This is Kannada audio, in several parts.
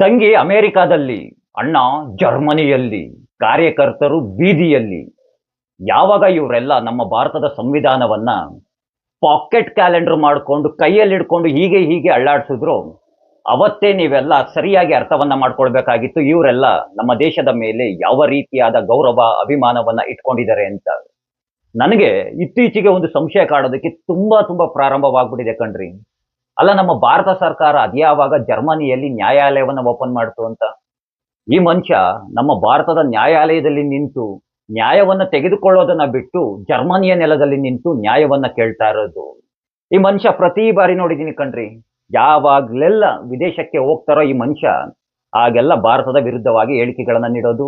ತಂಗಿ ಅಮೆರಿಕಾದಲ್ಲಿ, ಅಣ್ಣ ಜರ್ಮನಿಯಲ್ಲಿ, ಕಾರ್ಯಕರ್ತರು ಬೀದಿಯಲ್ಲಿ. ಯಾವಾಗ ಇವರೆಲ್ಲ ನಮ್ಮ ಭಾರತದ ಸಂವಿಧಾನವನ್ನ ಪಾಕೆಟ್ ಕ್ಯಾಲೆಂಡರ್ ಮಾಡಿಕೊಂಡು ಕೈಯಲ್ಲಿ ಹಿಡ್ಕೊಂಡು ಹೀಗೆ ಹೀಗೆ ಅಳ್ಳಾಡ್ಸಿದ್ರು, ಅವತ್ತೇ ನೀವೆಲ್ಲ ಸರಿಯಾಗಿ ಅರ್ಥವನ್ನ ಮಾಡ್ಕೊಳ್ಬೇಕಾಗಿತ್ತು. ಇವರೆಲ್ಲ ನಮ್ಮ ದೇಶದ ಮೇಲೆ ಯಾವ ರೀತಿಯಾದ ಗೌರವ, ಅಭಿಮಾನವನ್ನ ಇಟ್ಕೊಂಡಿದ್ದಾರೆ ಅಂತ. ನನಗೆ ಇತ್ತೀಚೆಗೆ ಒಂದು ಸಂಶಯ ಕಾಡೋದಕ್ಕೆ ತುಂಬಾ ತುಂಬಾ ಪ್ರಾರಂಭವಾಗ್ಬಿಟ್ಟಿದೆ ಕಣ್ರಿ. ಅಲ್ಲ, ನಮ್ಮ ಭಾರತ ಸರ್ಕಾರ ಅದ್ಯಾವಾಗ ಜರ್ಮನಿಯಲ್ಲಿ ನ್ಯಾಯಾಲಯವನ್ನ ಓಪನ್ ಮಾಡ್ತು ಅಂತ. ಈ ಮನುಷ್ಯ ನಮ್ಮ ಭಾರತದ ನ್ಯಾಯಾಲಯದಲ್ಲಿ ನಿಂತು ನ್ಯಾಯವನ್ನ ತೆಗೆದುಕೊಳ್ಳೋದನ್ನ ಬಿಟ್ಟು ಜರ್ಮನಿಯ ನೆಲದಲ್ಲಿ ನಿಂತು ನ್ಯಾಯವನ್ನ ಕೇಳ್ತಾ ಇರೋದು. ಈ ಮನುಷ್ಯ ಪ್ರತಿ ಬಾರಿ ನೋಡಿದೀನಿ ಕಣ್ರಿ. ಯಾವಾಗ್ಲೆಲ್ಲ ವಿದೇಶಕ್ಕೆ ಹೋಗ್ತಾರೋ ಈ ಮನುಷ್ಯ, ಆಗೆಲ್ಲ ಭಾರತದ ವಿರುದ್ಧವಾಗಿ ಹೇಳಿಕೆಗಳನ್ನ ನೀಡೋದು,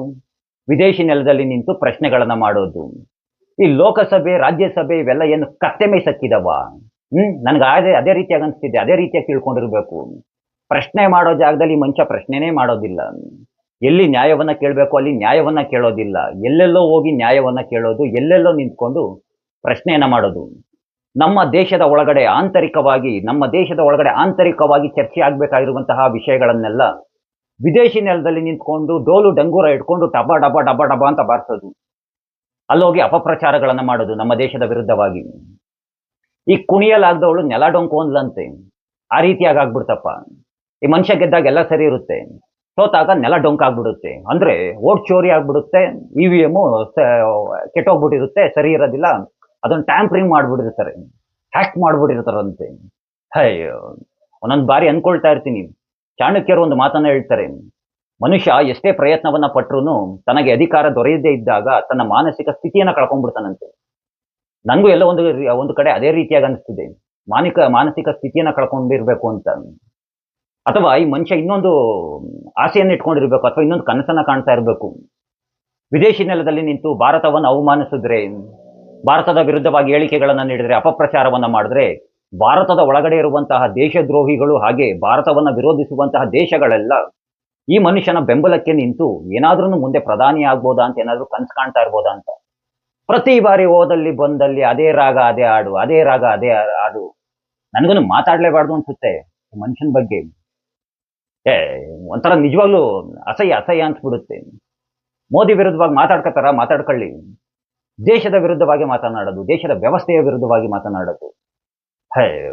ವಿದೇಶಿ ನೆಲದಲ್ಲಿ ನಿಂತು ಪ್ರಶ್ನೆಗಳನ್ನ ಮಾಡೋದು. ಈ ಲೋಕಸಭೆ, ರಾಜ್ಯಸಭೆ ಇವೆಲ್ಲ ಏನು ಕತ್ತೆ ಮೇಯ್ಸಕ್ಕಿದವ ಹ್ಮ್? ನನ್ಗೆ ಅದೇ ಅದೇ ರೀತಿಯಾಗಿ ಅನಿಸ್ತಿದೆ. ಅದೇ ರೀತಿಯಾಗಿ ತಿಳ್ಕೊಂಡಿರ್ಬೇಕು. ಪ್ರಶ್ನೆ ಮಾಡೋ ಜಾಗದಲ್ಲಿ ಮಂಚ ಪ್ರಶ್ನೆನೇ ಮಾಡೋದಿಲ್ಲ. ಎಲ್ಲಿ ನ್ಯಾಯವನ್ನ ಕೇಳಬೇಕು, ಅಲ್ಲಿ ನ್ಯಾಯವನ್ನ ಕೇಳೋದಿಲ್ಲ. ಎಲ್ಲೆಲ್ಲೋ ಹೋಗಿ ನ್ಯಾಯವನ್ನ ಕೇಳೋದು, ಎಲ್ಲೆಲ್ಲೋ ನಿಂತ್ಕೊಂಡು ಪ್ರಶ್ನೆಯನ್ನ ಮಾಡೋದು. ನಮ್ಮ ದೇಶದ ಒಳಗಡೆ ಆಂತರಿಕವಾಗಿ, ನಮ್ಮ ದೇಶದ ಒಳಗಡೆ ಆಂತರಿಕವಾಗಿ ಚರ್ಚೆ ಆಗ್ಬೇಕಾಗಿರುವಂತಹ ವಿಷಯಗಳನ್ನೆಲ್ಲ ವಿದೇಶಿ ನೆಲದಲ್ಲಿ ನಿಂತ್ಕೊಂಡು ಡೋಲು ಡಂಗೂರ ಇಟ್ಕೊಂಡು ಡಬ ಡಬ ಡಬ ಡಬ ಅಂತ ಬಾರಿಸೋದು. ಅಲ್ಲೋಗಿ ಅಪಪ್ರಚಾರಗಳನ್ನ ಮಾಡೋದು ನಮ್ಮ ದೇಶದ ವಿರುದ್ಧವಾಗಿ. ಈ ಕುಣಿಯಲಾಗ್ದವಳು ನೆಲ ಡೊಂಕು ಅಂದ್ಲಂತೆ ಆ ರೀತಿಯಾಗಿ ಆಗ್ಬಿಡ್ತಪ್ಪ. ಈ ಮನುಷ್ಯ ಗೆದ್ದಾಗ ಎಲ್ಲ ಸರಿ ಇರುತ್ತೆ. ಸೋತಾಗ ನೆಲ ಡೊಂಕ್ ಆಗ್ಬಿಡುತ್ತೆ ಅಂದ್ರೆ ಓಟ್ ಚೋರಿ ಆಗ್ಬಿಡುತ್ತೆ. ಇ ವಿ ಎಂ ಕೆಟ್ಟೋಗ್ಬಿಟ್ಟಿರುತ್ತೆ. ಸರಿ ಇರೋದಿಲ್ಲ. ಅದನ್ನ ಟ್ಯಾಂಪ್ರಿಂಗ್ ಮಾಡ್ಬಿಟ್ಟಿರ್ತಾರೆ ಹ್ಯಾಕ್ ಮಾಡ್ಬಿಟ್ಟಿರ್ತಾರಂತೆ ಅಯ್ಯೋ. ಒಂದೊಂದು ಬಾರಿ ಅನ್ಕೊಳ್ತಾ ಇರ್ತೀನಿ. ಚಾಣಕ್ಯರು ಒಂದು ಮಾತನ್ನ ಹೇಳ್ತಾರೆ. ಮನುಷ್ಯ ಎಷ್ಟೇ ಪ್ರಯತ್ನವನ್ನ ಪಟ್ಟರು ತನಗೆ ಅಧಿಕಾರ ದೊರೆಯದೇ ಇದ್ದಾಗ ತನ್ನ ಮಾನಸಿಕ ಸ್ಥಿತಿಯನ್ನ ಕಳ್ಕೊಂಡ್ಬಿಡ್ತಾನಂತೆ. ನನಗೂ ಎಲ್ಲ ಒಂದು ಒಂದು ಕಡೆ ಅದೇ ರೀತಿಯಾಗಿ ಅನಿಸ್ತಿದೆ. ಮಾನಿಕ, ಮಾನಸಿಕ ಸ್ಥಿತಿಯನ್ನ ಕಳ್ಕೊಂಡಿರ್ಬೇಕು ಅಂತ. ಅಥವಾ ಈ ಮನುಷ್ಯ ಇನ್ನೊಂದು ಆಸೆಯನ್ನು ಇಟ್ಕೊಂಡಿರ್ಬೇಕು, ಅಥವಾ ಇನ್ನೊಂದು ಕನಸನ್ನ ಕಾಣ್ತಾ ಇರಬೇಕು. ವಿದೇಶಿ ನೆಲದಲ್ಲಿ ನಿಂತು ಭಾರತವನ್ನು ಅವಮಾನಿಸಿದ್ರೆ, ಭಾರತದ ವಿರುದ್ಧವಾಗಿ ಹೇಳಿಕೆಗಳನ್ನು ನೀಡಿದ್ರೆ, ಅಪಪ್ರಚಾರವನ್ನ ಮಾಡಿದ್ರೆ, ಭಾರತದ ಒಳಗಡೆ ಇರುವಂತಹ ದೇಶದ್ರೋಹಿಗಳು ಹಾಗೆ ಭಾರತವನ್ನ ವಿರೋಧಿಸುವಂತಹ ದೇಶಗಳೆಲ್ಲ ಈ ಮನುಷ್ಯನ ಬೆಂಬಲಕ್ಕೆ ನಿಂತು ಏನಾದ್ರೂ ಮುಂದೆ ಪ್ರಧಾನಿ ಆಗ್ಬೋದಾ ಅಂತ ಏನಾದರೂ ಕನಸು ಕಾಣ್ತಾ ಇರ್ಬೋದಾ ಅಂತ. ಪ್ರತಿ ಬಾರಿ ಹೋದಲ್ಲಿ ಬಂದಲ್ಲಿ ಅದೇ ರಾಗ, ಅದೇ ಹಾಡು, ಅದೇ ರಾಗ, ಅದೇ ಹಾಡು. ನನಗೂ ಮಾತಾಡ್ಲೇಬಾರ್ದು ಅನ್ಸುತ್ತೆ. ಮನುಷ್ಯನ ಬಗ್ಗೆ. ಏ, ಒಂಥರ ನಿಜವಾಗ್ಲೂ ಅಸಹ್ಯ ಅಸಹ್ಯ ಅನ್ಸ್ಬಿಡುತ್ತೆ. ಮೋದಿ ವಿರುದ್ಧವಾಗಿ ಮಾತಾಡ್ಕೋತಾರ ಮಾತಾಡ್ಕೊಳ್ಳಿ. ದೇಶದ ವಿರುದ್ಧವಾಗಿ ಮಾತನಾಡೋದು, ದೇಶದ ವ್ಯವಸ್ಥೆಯ ವಿರುದ್ಧವಾಗಿ ಮಾತನಾಡೋದು. ಹೇ,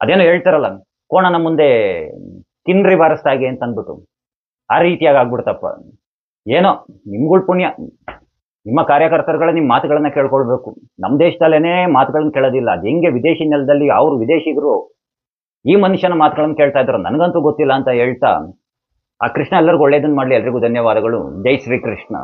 ಅದೇನೋ ಹೇಳ್ತಾರಲ್ಲ, ಕೋಣನ ಮುಂದೆ ತಿನ್ರಿ ಬಾರಿಸ್ದಾಗೆ ಅಂತ ಅಂದ್ಬಿಟ್ಟು ಆ ರೀತಿಯಾಗಿ ಆಗ್ಬಿಡ್ತಪ್ಪ. ಏನೋ, ನಿಮ್ಗಳ ಪುಣ್ಯ. ನಿಮ್ಮ ಕಾರ್ಯಕರ್ತರುಗಳ ನಿಮ್ಮ ಮಾತುಗಳನ್ನ ಕೇಳ್ಕೊಳ್ಬೇಕು. ನಮ್ಮ ದೇಶದಲ್ಲೇನೇ ಮಾತುಗಳನ್ನ ಕೇಳೋದಿಲ್ಲ. ಅದು ಹೆಂಗೆ ವಿದೇಶಿ ನೆಲದಲ್ಲಿ ಅವರು ವಿದೇಶಿಗರು ಈ ಮನುಷ್ಯನ ಮಾತುಗಳನ್ನು ಕೇಳ್ತಾ ಇದ್ರು ನನಗಂತೂ ಗೊತ್ತಿಲ್ಲ ಅಂತ ಹೇಳ್ತಾ ಆ ಕೃಷ್ಣ ಎಲ್ಲರಿಗೂ ಒಳ್ಳೇದನ್ನ ಮಾಡಲಿ. ಎಲ್ರಿಗೂ ಧನ್ಯವಾದಗಳು. ಜೈ ಶ್ರೀ ಕೃಷ್ಣ